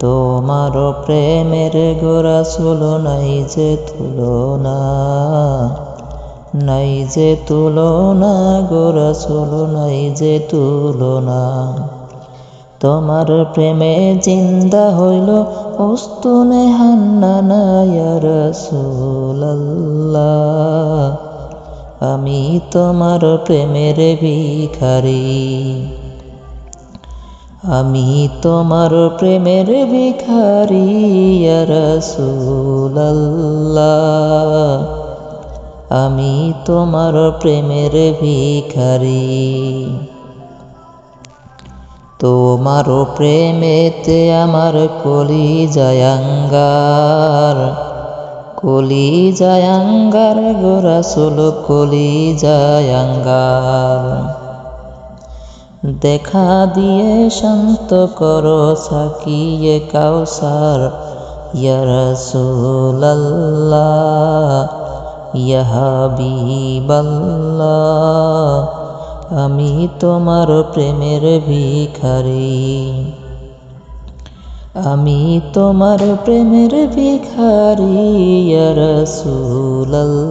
তোমার প্রেমের গোরা সুলো নাই যে তুলনা, নাই যে তুলনা গোরা সুলো নাই যে তুলনা। তোমার প্রেমে জিন্দা হইল উস্তুনে হান্নানা রসুল্লাহ আমি তোমার প্রেমের ভিখারি। আমি তোমার প্রেমের ভিখারি রসুল্লাহ আমি তোমার প্রেমের ভিখারি। তোমার প্রেমেতে আমার কলি জায়াঙ্গার কলি জায়াঙ্গার গোরাসুল কলি জায়াঙ্গার দেখা দিয়ে শান্ত করো সাকিয়ে কাউসার। ইয়ারসুল্লাহ আমি তোমার প্রেমের ভিখারি। আমি তোমার প্রেমের ভিখারি রসুল্লাহ